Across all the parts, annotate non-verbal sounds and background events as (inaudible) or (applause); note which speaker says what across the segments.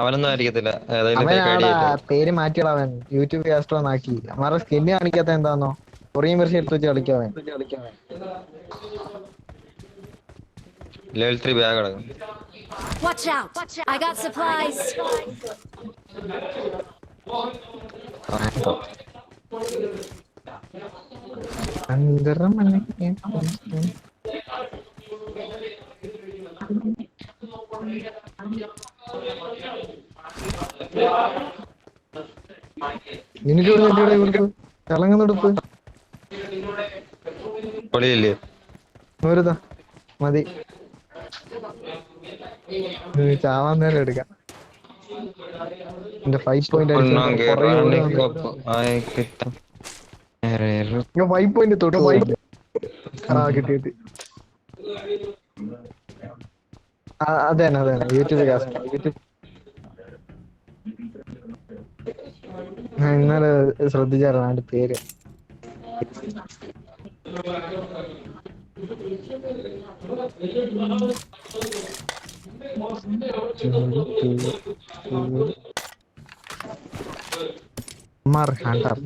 Speaker 1: അവനൊന്നും ആയിരിക്കത്തില്ല.
Speaker 2: പേര് മാറ്റിയടാ അവൻ യൂട്യൂബ് കാസ്റ്റർ ആക്കി. അവന്മാരുടെ സ്കിന്ന് കാണിക്കാത്ത എന്താന്നോ? കൊറിയൻ വെർഷൻ എടുത്ത് വെച്ച് കളിക്കാവൻ.
Speaker 1: ലെവൽ ത്രീ ബാഗ് കിടക്കും
Speaker 3: Watch out! I got supplies.
Speaker 2: നിനക്ക് ഇവിടെ
Speaker 1: പൊളിയില്ലേ?
Speaker 2: ഒരുതാ മതി. ചാവാൻ നേരം എടുക്കാം. എന്റെ ഫൈവ് പോയിന്റ് ഫൈവ് പോയിന്റ് തൊട്ട് കിട്ടി കിട്ടി ആ, അതന്നെ അതന്നെ. യൂട്യൂബ് കാസ്റ്റ് യൂട്യൂബ് ഇന്നലെ ശ്രദ്ധിച്ചായിരുന്നു അതിന്റെ പേര്? Mar Hunter.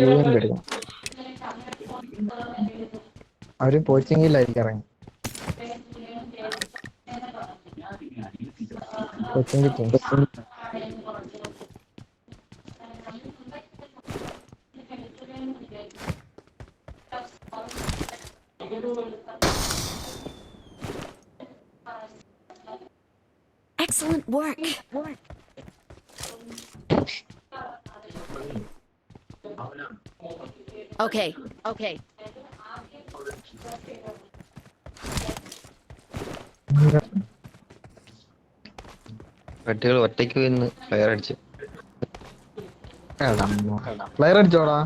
Speaker 2: യുവൻ എടുക്കാം അവര് കോച്ചിങ്ങിലായിരിക്കും ഇറങ്ങി coaching teams
Speaker 3: Excellent work. Okay, okay.
Speaker 1: വെട്ടുകൾ ഒറ്റയ്ക്ക് വീന്ന് പ്ലെയർ അടിച്ച്.
Speaker 2: പ്ലെയർ അടിച്ചോടാ.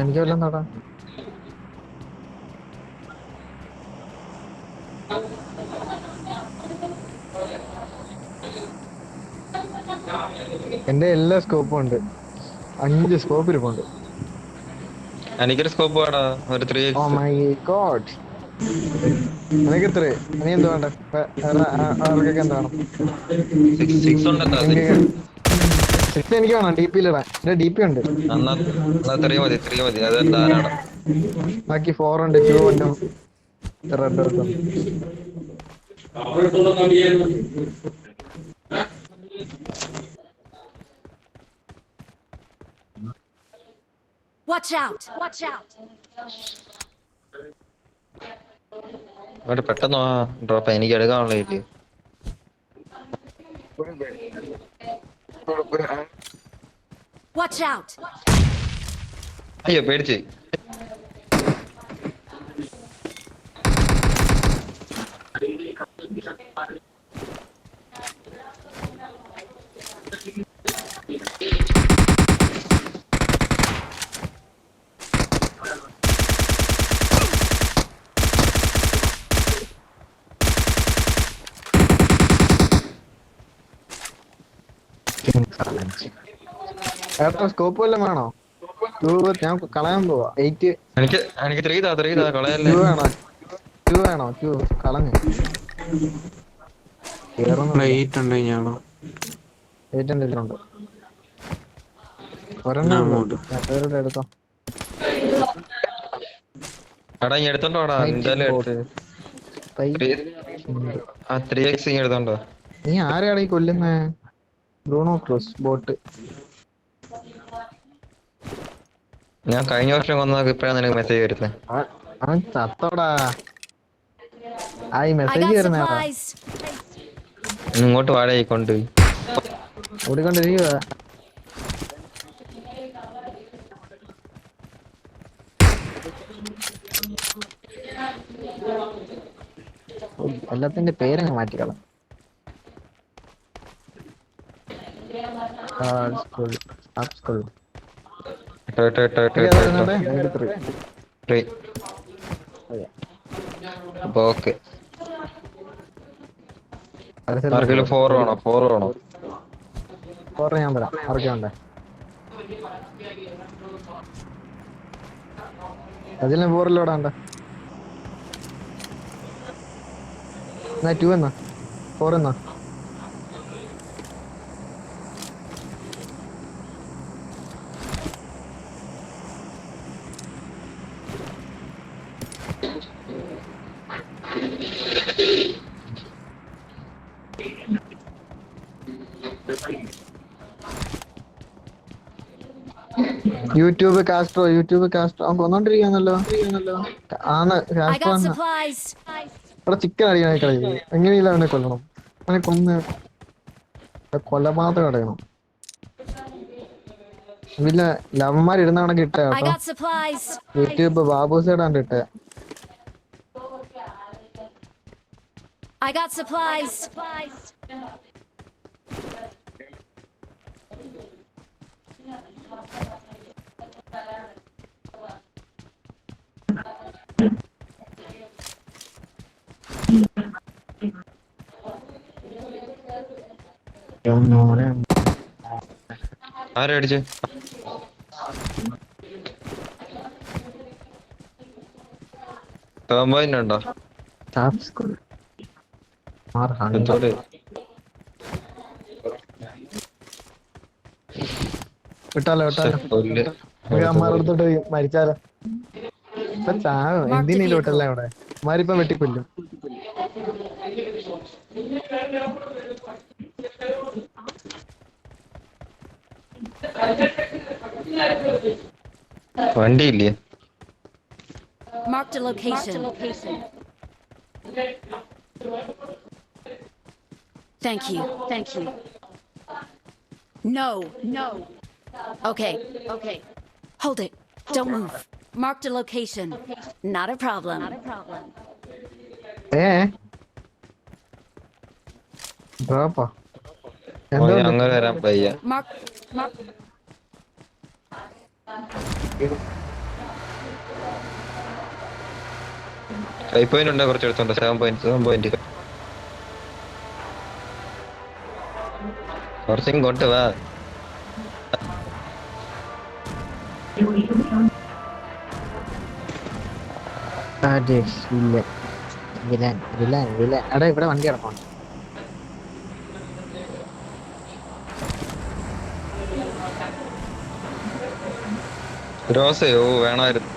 Speaker 2: എനിക്ക് വല്ലതും എന്റെ എല്ലാ സ്കോപ്പും ഉണ്ട്. അഞ്ച് സ്കോപ്പ് ഇരിപ്പുണ്ട്.
Speaker 1: എനിക്കൊരു സ്കോപ്പ് വേടാ. ഒരു ത്രീ
Speaker 2: ഓ മൈ ഗോഡ് നിനക്ക് ഇത്ര നീ എന്ത് വേണ്ട? അവർക്കൊക്കെ എന്ത് വേണം?
Speaker 1: സിക്സ്
Speaker 2: എനിക്ക് വേണം. ഡി പിയിൽ ഇടാൻ. എന്റെ ഡി പി ഉണ്ട്.
Speaker 1: ത്രീ മതി ത്രീ മതി. അത് ധാരാളം
Speaker 2: ബാക്കി ഫോർ ഉണ്ട് ടു ഉണ്ട്. റെഡ് ഉണ്ട്.
Speaker 3: Watch out! Watch out!
Speaker 1: അവിടെ പെട്ടെന്ന് ഡ്രോപ്പ് എനിക്ക് എടുക്കാനുള്ള ഇല്ലേ
Speaker 3: Watch out!
Speaker 1: അയ്യോ പേടിച്ച്
Speaker 2: ഏട്ടാ സ്കോപ്പ് വല്ലതും വേണോ? ഞാൻ കളയാൻ പോവാ. എയ്റ്റ്
Speaker 1: എനിക്ക് എനിക്ക് ത്രീ താ ത്രീ താ കളയല്ലേ?
Speaker 2: വേണോ? ടു വേണോ? ടു കളഞ്ഞു.
Speaker 4: എയ്റ്റ് ഉണ്ട് ഞാനോ
Speaker 2: എയ്റ്റ് ഉണ്ട്
Speaker 4: ഉണ്ട്.
Speaker 2: ഒരെണ്ണം. മറ്റവരുടെ എടുത്തോ.
Speaker 1: എടാ ഇനി എടുത്തോണ്ടോടാ എന്തായാലും എടുത്ത്.
Speaker 2: പൈ
Speaker 1: ആ ത്രീ എക്സ് ഇങ്ങനെ എടുത്തോണ്ടോ
Speaker 2: നീ ആരെയാണ് ഈ കൊല്ലുന്നേ? ബ്രൂണോ ക്രോസ് ബോട്ട്
Speaker 1: ഞാൻ കഴിഞ്ഞ വർഷം വന്ന ഇപ്പഴാണ് നിനക്ക് മെസ്സേജ് വരുന്നത്
Speaker 2: അവൻ ചത്തോടാ. ആ ഈ
Speaker 3: I
Speaker 2: മെസ്സേജ്.
Speaker 1: ഇങ്ങോട്ട് കൊണ്ടുപോയി
Speaker 2: ഓടിക്കൊണ്ടിരിക്കുക എല്ലാത്തിന്റെ പേരങ്ങ് മാറ്റിക്കളാം. സ്കൂൾ സ്കൂൾ
Speaker 1: അപ്പൊ ഓക്കെ ആർക്കെങ്കിലും ഫോർ വേണോ? ഫോർ വേണോ?
Speaker 2: ഫോർ ഞാൻ തരാം. ആർക്കെ ഉണ്ടേ അതിലെ ഫോറിലൂടെ ഉണ്ട. എന്നാ ടു എന്നാ? ഫോർ എന്നാ? യൂട്യൂബ് കാസ്ട്രോ യൂട്യൂബ് കാസ്ട്രോ അവൻ കൊന്നോണ്ടിരിക്കാന്നല്ലോ ആണ് കാസ്ട്രോ ഇവിടെ
Speaker 3: supplies.
Speaker 2: ചിക്കൻ അടിക്കണ കളി. എങ്ങനെയില്ല അവനെ കൊല്ലണം. അവനെ കൊന്ന് കൊലപാതകം അടയണം പിന്നെ ലവന്മാർ
Speaker 3: ഇരുന്നാണ്
Speaker 2: കേട്ടോ.
Speaker 3: got supplies.
Speaker 2: YouTube Babu side കണ്ട് ഇട്ട
Speaker 3: I got supplies.
Speaker 1: ആരാ അടിച്ച്? ടോംബോയിന്റെ ഉണ്ടോ.
Speaker 2: വിട്ടാലോ വിട്ടാലോ. മരിച്ചാലോ? ചാവും എന്തിനേലും വിട്ടല്ലേ അവിടെ? അമ്മാരിപ്പം വെട്ടിക്കൊല്ലും.
Speaker 1: വണ്ടിയില്ലേ
Speaker 3: Marked a location. Thank you. Thank you. No. No. Okay. Okay. Hold it. Don't move. Marked a location. Not a problem. Not a problem.
Speaker 2: ഏ ഡ്രോപ്പാ എന്തോ
Speaker 1: മോനെ അങ്ങനെ വരാൻ വയ്യ
Speaker 3: Mark. Mark.
Speaker 1: ഫൈവ് പോയിന്റ് ഉണ്ട്? കുറച്ച് എടുത്തുണ്ട്? സെവൻ പോയിന്റ് സെവൻ പോയിന്റ് കുറച്ചും കൊണ്ട് വാ.
Speaker 2: Villain villain villain villain. എടാ ഇവിടെ വണ്ടി കിടക്കണം
Speaker 1: രോസയോ വേണമായിരുന്നു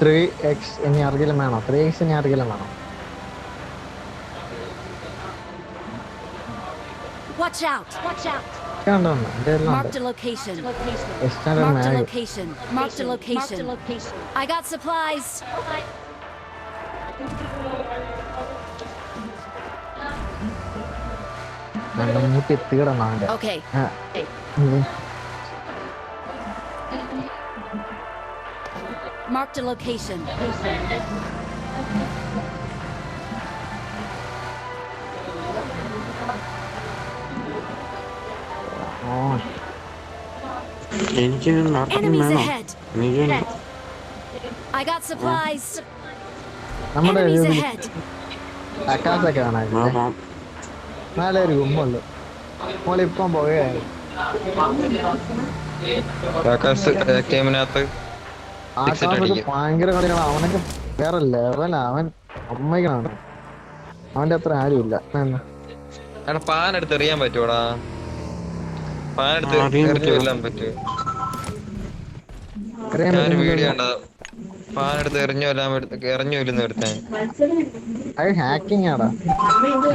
Speaker 2: ത്രീ എക്സ് ഇനി ആർക്കെങ്കിലും വേണോ ത്രീ എക്സ് ഇനി ആർക്കെങ്കിലും വേണോ
Speaker 3: Watch out. Watch out.
Speaker 2: കണ്ടോ എന്റെ എല്ലാം
Speaker 3: Marked a location.
Speaker 2: എക്സ്റ്റാൻഡർ
Speaker 3: Marked a
Speaker 2: മാഗ്
Speaker 3: location. Marked a location. I got supplies.
Speaker 2: രണ്ട് മൂട്ടി എത്തിയിടണം അവന്റെ
Speaker 3: Okay.
Speaker 2: ആ, ഉം.
Speaker 3: Marked a location.
Speaker 4: എനിക്ക്
Speaker 3: Enemies
Speaker 4: വേണോ
Speaker 3: ahead.
Speaker 4: എനിക്ക്
Speaker 3: I got supplies.
Speaker 2: നമ്മുടെ
Speaker 3: Enemies ahead.
Speaker 2: അക്കാസൊക്കെ കാണാൻ
Speaker 4: വാ.
Speaker 2: നല്ലൊരു ഗുമ്മുള്ളു മോളിപ്പം പോവുകയായി
Speaker 1: ആകാശ് ടീമിനകത്ത്.
Speaker 2: ഭയങ്കര കളിയാണ് അവനൊക്കെ വേറെ ലെവലാ അവൻ അമ്മയ്ക്കാണ്. അവന്റെ അത്ര ആരുമില്ല. ഇല്ല
Speaker 1: എടാ പാൻ എടുത്ത് എറിയാൻ പറ്റൂടാ പാൻ എടുത്ത് എറിഞ്ഞു? കൊല്ലാൻ പറ്റുമോ ഞാൻ വീഡിയോ
Speaker 2: പറ്റുന്നില്ല.
Speaker 1: പാൻ എടുത്ത് എറിഞ്ഞു കൊല്ലാൻ എറിഞ്ഞു കൊല്ലുന്ന എടുത്തേ
Speaker 2: അത് ഹാക്കിംഗ് ആടാ.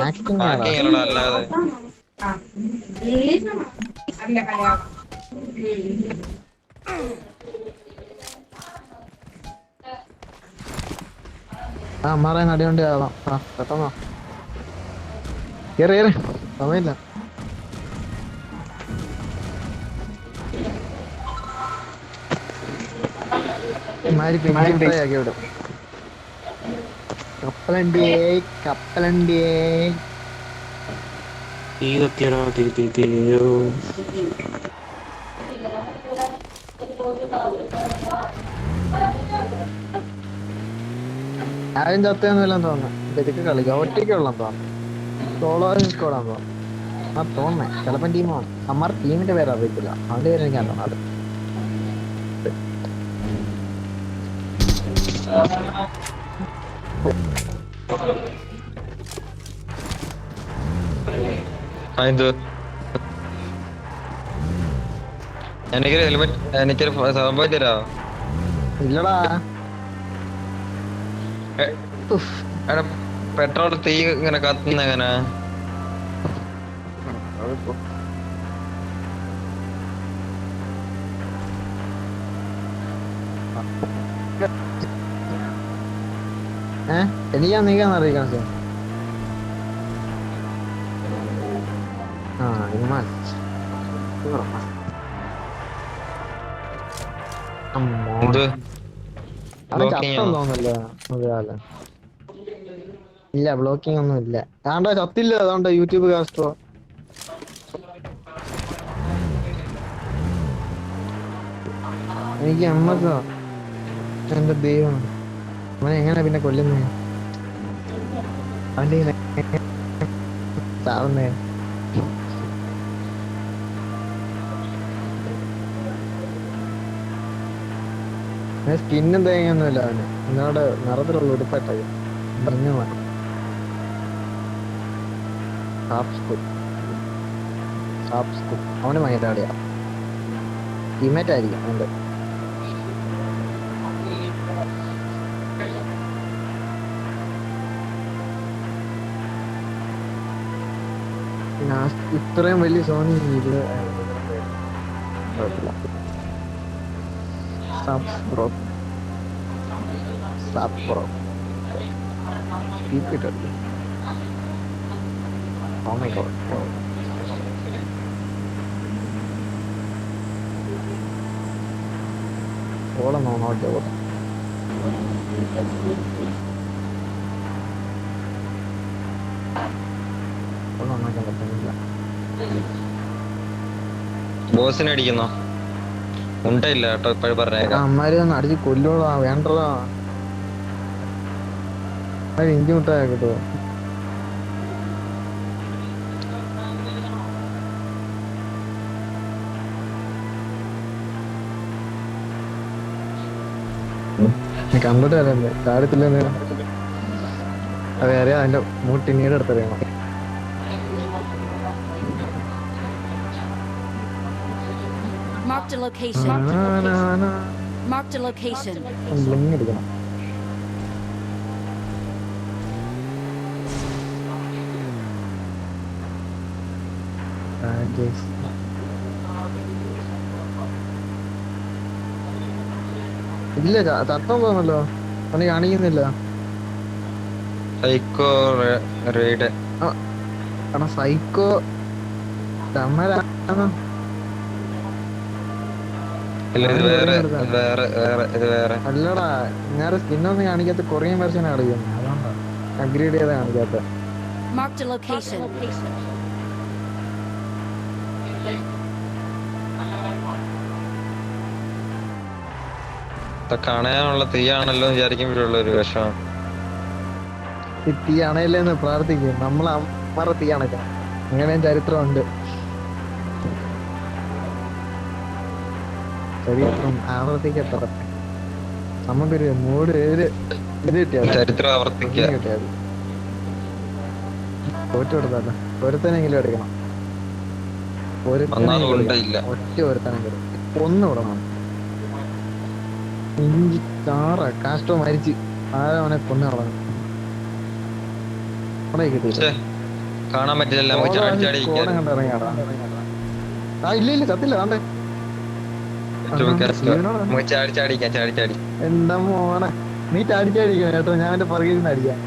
Speaker 2: ഹാക്കിംഗ് ആടാ.
Speaker 1: അല്ലാതെ?
Speaker 2: ആ അമ്മാറെ നടിയോണ്ട് ആവാം ആ പെട്ടെന്നോ. കേറി കേറി. സമയമില്ല. ആക്കി വിടും. കപ്പലണ്ടിയേ കപ്പലണ്ടിയേ.
Speaker 4: തീ കത്തിയടാ തീ തീ തീയോ
Speaker 2: ആരും ചത്തയൊന്നുമില്ലെന്ന് തോന്നുന്നു. ഇതൊക്കെ കളിക്കാം. ഒറ്റയ്ക്കുള്ളെന്ന് തോന്നുന്നു. സോളോ സ്കോഡാന്ന് തോന്നുന്നു. ആ തോന്നേ ചിലപ്പം ടീമാണ് അമ്മാർ ടീമിന്റെ പേര് അറിയത്തില്ല. അവന്റെ പേര് എനിക്ക്
Speaker 1: ആ എന്ത് എനിക്കൊരു ഹെൽമെറ്റ് എനിക്കൊരു സംഭവം തരാ
Speaker 2: ഇല്ലടാ.
Speaker 1: പെട്രോൾ തീ ഇങ്ങനെ കത്തുന്ന എങ്ങനെ?
Speaker 2: എനിക്കാ നീക്കാൻ അറിയിക്കാൻ സാർ. ആ ഇമാൻ അമ്മോ
Speaker 1: എന്ത്
Speaker 2: അത്
Speaker 1: Blocking
Speaker 2: ചത്തം
Speaker 1: ആണോ?
Speaker 2: തോന്നല്ലോ ഒരാൾ ഇല്ല ബ്ലോക്കിംഗ് ഒന്നും ഇല്ല. ആണ്ടാ ചത്തില്ല അതുകൊണ്ട് യൂട്യൂബ് കാസ്റ്റോ എനിക്ക് അമ്മക്കോ എന്റെ ദൈവം. അവനെ എങ്ങനെ പിന്നെ കൊല്ലുന്നേ? അവന്റെ ചാവുന്നേ സ്കിന്നും തേങ്ങയൊന്നുമില്ല അവന് എന്നോട് നിറത്തിലുള്ള ഉടുപ്പട്ടായി പറഞ്ഞു അവന് മൈതാളിയാ ടീമേറ്റ് ആയിരിക്കും ലാസ്റ്റ് ഇത്രയും വലിയ സോണി ഇത് കുഴപ്പമില്ല. Sub bro. Keep it up. Oh my god. Oh. ഓളം നോണോട്ടെ ഓളം ഓളം നന്നാക്കാൻ പറ്റുന്നില്ല
Speaker 1: ബോസിനെ ഉണ്ടയില്ല കേട്ടോ ഇപ്പോഴും പറഞ്ഞേക്കാം.
Speaker 2: അമ്മാര് അടിച്ച് കൊല്ലോളാ വേണ്ടടാ. ഇഞ്ചി മുട്ടായ കണ്ടിട്ട് അറിയണ്ടേ കാര്യത്തില്ല അതെ അറിയാം അതിന്റെ മൂട്ടി നീടെ
Speaker 3: Marked a location. Marked a location.
Speaker 2: അടിക്കണം രാജേഷ് ഇല്ല ചത്തം തോന്നല്ലോ അവന് കാണിക്കുന്നില്ല.
Speaker 1: സൈക്കോ റെയ്ഡ്
Speaker 2: സൈക്കോ തമ്മരാണോ
Speaker 1: ഇല്ല ഇത് വേറെ വേറെ വേറെ ഇത് വേറെ.
Speaker 2: അല്ലടാ ഞാൻ സ്കിന്നൊന്നും കാണിക്കാത്ത കൊറിയൻ വെർഷൻ കളിക്കുന്നത് അതുകൊണ്ടാ അഗ്രീഡ് ചെയ്ത കാണിക്കാത്ത.
Speaker 3: Marked a location.
Speaker 1: അണയാനുള്ള തീയാണല്ലോ വിചാരിക്കുമ്പോഴുള്ള ഒരു വിഷമം.
Speaker 2: ഈ തീ അണയില്ലെന്ന് പ്രാർത്ഥിക്കും. നമ്മൾ അമ്മറ തീ അണയ്ക്കണം. അങ്ങനെയും ചരിത്രമുണ്ട്. ചരിത്രം ആവർത്തിക്കപ്പെടട്ടെ. നമുക്കൊരു മൂട് ഒരു ഇത് കിട്ടിയാൽ
Speaker 1: ചരിത്രം ആവർത്തിക്കുക.
Speaker 2: കിട്ടിയാൽ തോറ്റു കൊടുത്താലോ? ഒരുത്തനെങ്കിലും എടുക്കണം. ഒറ്റ ഒരുത്തനെങ്കിലും ഒന്ന് വിടണം ഇഞ്ചി ചാറ കാസ്റ്റോ മരിച്ച് ആരവനെ അവനെ കൊന്നു കളഞ്ഞു അവിടെ കിട്ടിയില്ല?
Speaker 1: കാണാൻ പറ്റില്ല
Speaker 2: ഇല്ല ഇല്ല
Speaker 1: ചാടി കോടം
Speaker 2: എന്താ മോനെ? നീ ചാടിച്ചടിക്കണം കേട്ടോ ഞാൻ എന്റെ പുറകിൽ നിന്ന് അടിക്കാം.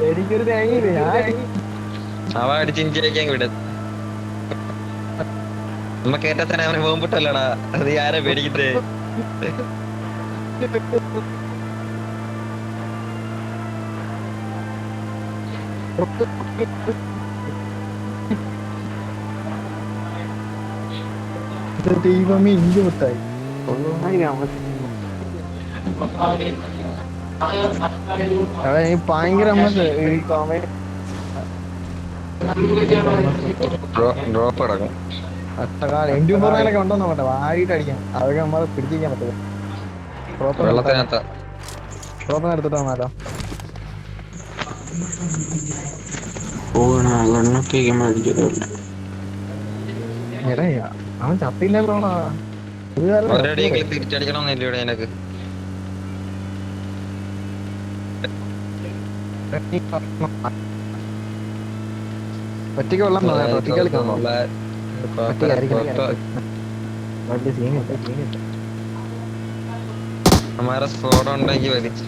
Speaker 2: എനിക്കൊരു തേങ്ങയില്ല?
Speaker 1: അവ അടിച്ച് ഇഞ്ചിയേക്കാൻ വിടും. നമുക്ക് ഏറ്റ തന്നെ അവനെ പോകുമ്പോട്ടല്ലടാ അത് ആരെ പേടിക്കുന്നേ (laughs)
Speaker 2: ദൈവമേ ഇഞ്ചി മുട്ടായി. അതെ ഈ ഭയങ്കര
Speaker 1: ഡ്രോപ്പ് കിടക്കും
Speaker 2: അട്ടകാലം എൻഡ്യൂ ഫോറാനൊക്കെ ഉണ്ടോ നോക്കട്ടെ വാരിയിട്ട് അടിക്കാം. അതൊക്കെ നമ്മളെ പിടിച്ചിരിക്കാൻ പറ്റില്ല പ്രോപ്പർ
Speaker 1: വെള്ളത്തിനകത്ത്.
Speaker 2: പ്രോപ്പർ എടുത്തിട്ട് വന്നാലോ
Speaker 4: പോകണ ഗണ്ണൊക്കെ
Speaker 2: എടാ അവൻ ചത്തില്ല ബ്രോടാ ഒരു കാലം
Speaker 1: ഒരടിയെങ്കിലും തിരിച്ചടിക്കണം എന്നില്ല ഇവിടെ എനിക്ക്
Speaker 2: ഒറ്റയ്ക്ക് വെള്ളം ഒറ്റയ്ക്ക് കളിക്കാണോ വലിയ സീനില്ല സീനില്ല
Speaker 1: हमारा സ്കോഡ് ഉണ്ടെങ്കിൽ വലിച്ചു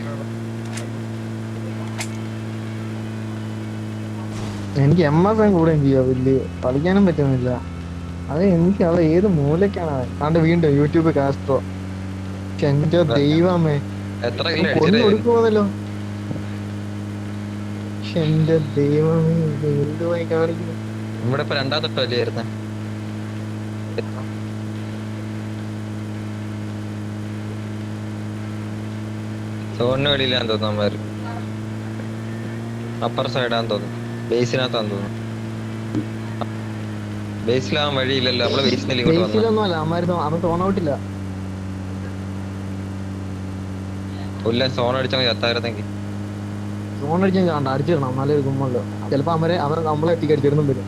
Speaker 2: എനിക്ക് എം എസ് എൻ കൂടെ ചെയ്യാ വലിയ കളിക്കാനും പറ്റുന്നില്ല അത് എനിക്ക് അത് ഏത് മൂലക്കാണ് അവൻ ആണ്ട് വീണ്ടും യൂട്യൂബ് കാസ്ട്രോ. എന്റെ ദൈവമേ. കൊടുക്കുമല്ലോ എന്റെ ദൈവമേ എന്തുമായി കാണിക്കുന്നു
Speaker 1: ഇവിടെ ഇപ്പൊ രണ്ടാം തൊട്ടോ അല്ലായിരുന്നു സോണിന് വെളിയിലാന്ന് തോന്നുന്നു അപ്പർ സൈഡാന്ന് തോന്നുന്നു. ബേസിനകത്താന്ന് തോന്നുന്നു. ബേസിലാവാൻ വഴിയില്ലല്ലോ. നമ്മൾ ബേസിനിൽ ഇങ്ങോട്ട് വന്നു.
Speaker 2: ബേസിലൊന്നും അല്ല അമ്മാര് അവൻ തോന്നൗട്ടില്ല
Speaker 1: പുല്ല സോൺ അടിച്ചാൽ
Speaker 2: സോൺ അടിച്ചാൽ കണ്ട? അടിച്ചിടണം നല്ലൊരു കുമ്മല്ലോ ചിലപ്പോ അവരെ അവർ നമ്മളെ എത്തിക്ക് വരും.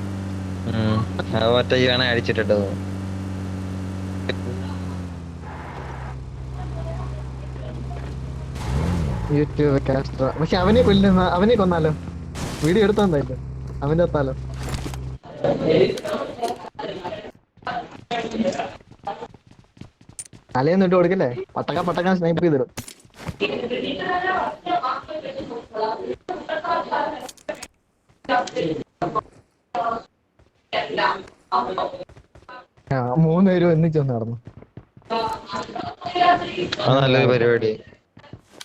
Speaker 2: യൂട്യൂബ് പക്ഷെ അവനെ കൊല്ലുന്ന അവനെ കൊന്നാലോ? വീഡിയോ എടുത്താ എന്തായാലും? അവന്റെ എത്താലോ തലേന്ന് ഇട്ട് കൊടുക്കല്ലേ? പട്ടക്ക പട്ടക്ക സ്നൈപ്പ് ചെയ്തിടും ആ മൂന്നുപേരും ഒന്നിച്ചു നടന്നു.
Speaker 1: നല്ലൊരു പരിപാടി.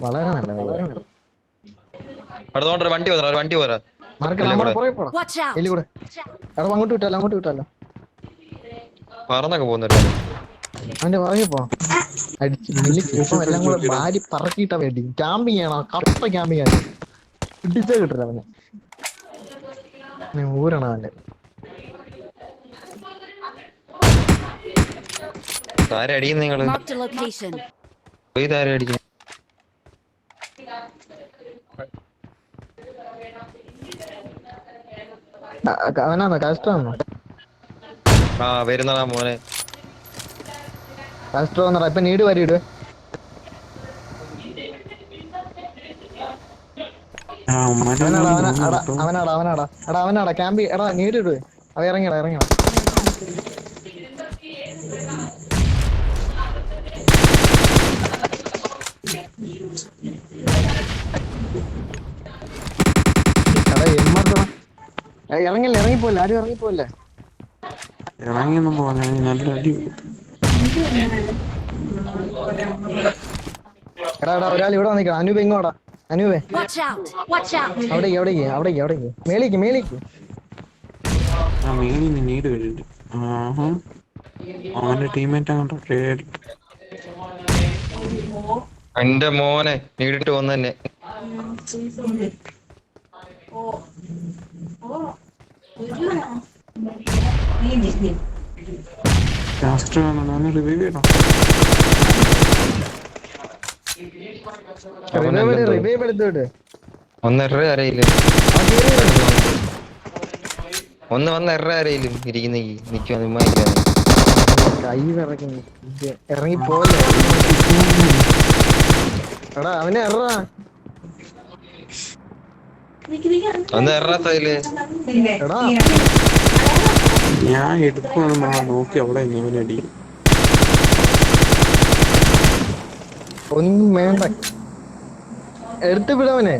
Speaker 2: വളരെ നല്ല വളരെ നല്ല
Speaker 1: അടുത്തോണ്ട് വണ്ടി പോരാ വണ്ടി പോരാ.
Speaker 2: അങ്ങോട്ട് വിട്ടാലോ അങ്ങോട്ട് വിട്ടാലോ.
Speaker 1: പറന്നൊക്കെ പോകുന്നുണ്ട്.
Speaker 2: അവന്റെ പറയപ്പോ പോ. അടിച്ച് മിലിക്ക് എല്ലാം കൂടെ ഭാര്യ പറക്കിയിട്ടാ വേണ്ടി ക്യാമ്പിങ് ചെയ്യണോ? കപ്പ ക്യാമ്പിങ് ആണ് പിടിച്ചേ കിട്ടില്ല അവനെ. നീ ഊരണം അവന്റെ
Speaker 1: താരം അടിക്കും നിങ്ങൾ.
Speaker 3: Marked a location.
Speaker 1: പോയി താരം
Speaker 2: ആ, ക- അവനാണോ കാസ്ട്രോ
Speaker 1: ആ വരുന്നതാ മോനെ.
Speaker 2: കാസ്ട്രോ വന്നടാ ഇപ്പൊ നീട് വരി ഇടുവേ
Speaker 4: ആ
Speaker 2: അവനാടാ അവനാടാ അവനാടാ. എടാ അവനാടാ ക്യാമ്പി എടാ നീട് ഇട്. അവ എടാ എമ്മർദ്ദം ഇറങ്ങില്ല ഇറങ്ങിപ്പോല്ലേ ആരും ഇറങ്ങിപ്പോല്ലേ
Speaker 4: ഇറങ്ങിയൊന്നും പോകാൻ നല്ല അടി.
Speaker 2: എടാ എടാ ഒരാൾ ഇവിടെ വന്നിക്കണം Anoop ഇങ്ങോടാ അനൂപേ.
Speaker 3: Watch out! Watch out!
Speaker 2: അവിടേക്ക് അവിടേക്ക് അവിടേക്ക് അവിടേക്ക്. മേലേക്ക് മേലേക്ക്
Speaker 4: ആ മേളിൽ നിന്ന് നീട് കഴിഞ്ഞിട്ട് ആഹാ. അവന്റെ ടീമേറ്റ് അങ്ങോട്ട്.
Speaker 1: എന്റെ മോനെ ഓ വന്നു തന്നെ.
Speaker 4: ലാസ്റ്റ് ഞാൻ റിവൈവ് ചെയ്യണം
Speaker 2: റിവൈവ് എടുത്തോട്ട്.
Speaker 1: ഒന്നര അരയിൽ. ഒന്ന് വന്ന എറ അറിയില്ല ഇരിക്കുന്ന നിമ്മായിക്കാണ്
Speaker 2: കൈ വിറക്കുന്നു ഇറങ്ങി പോലെ എടാ അവനെ എറാ
Speaker 1: ഒന്ന് എറ സൈൽ
Speaker 2: എടാ.
Speaker 4: ഞാൻ എടുക്കുവാണ് നോക്കി അവിടെ ഇവനെ അടി.
Speaker 2: ഒന്നും വേണ്ട. എടുത്ത് വിടവനെ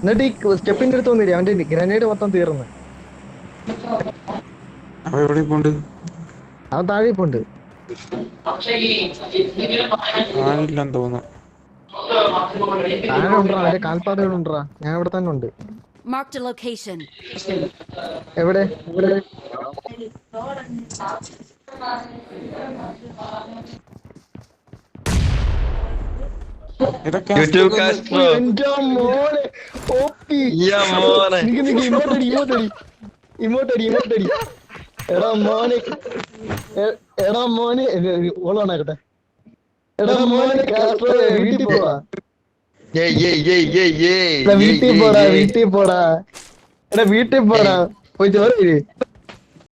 Speaker 2: എന്നിട്ട് ഈ സ്റ്റെപ്പിന്റെ അടുത്ത് വന്നില്ലേ അവന്റെ ഗ്രനേഡ് മൊത്തം തീർന്ന്.
Speaker 4: അവ എവിടെ പോണ്ട്?
Speaker 2: അവൻ താഴെ പോണ്ട്.
Speaker 4: കാണില്ലെന്ന് തോന്നുന്നു.
Speaker 2: താഴെ ഉണ്ടാ? അവന്റെ ഞാൻ ഇവിടെ തന്നെ ഉണ്ട്.
Speaker 3: Marked a location.
Speaker 2: എവിടെ എവിടെ?
Speaker 1: യൂട്യൂബ്
Speaker 2: കാസ്ട്രോ മോനെ ഓപ്പി.
Speaker 1: മോനെ.
Speaker 2: നിക്ക് നിക്ക് ഇങ്ങോട്ടടി ഇങ്ങോട്ടടി ഇങ്ങോട്ടടി ഇങ്ങോട്ടടി എടാ മോനെ എടാ മോനെ ഓളാണാകട്ടെ എടാ മോനെ കാസ്ട്രോ വീട്ടിൽ പോവാ. വീട്ടിൽ പോടാ വീട്ടിൽ പോടാ. എടാ വീട്ടിൽ പോടാ. പോയി ചോറ്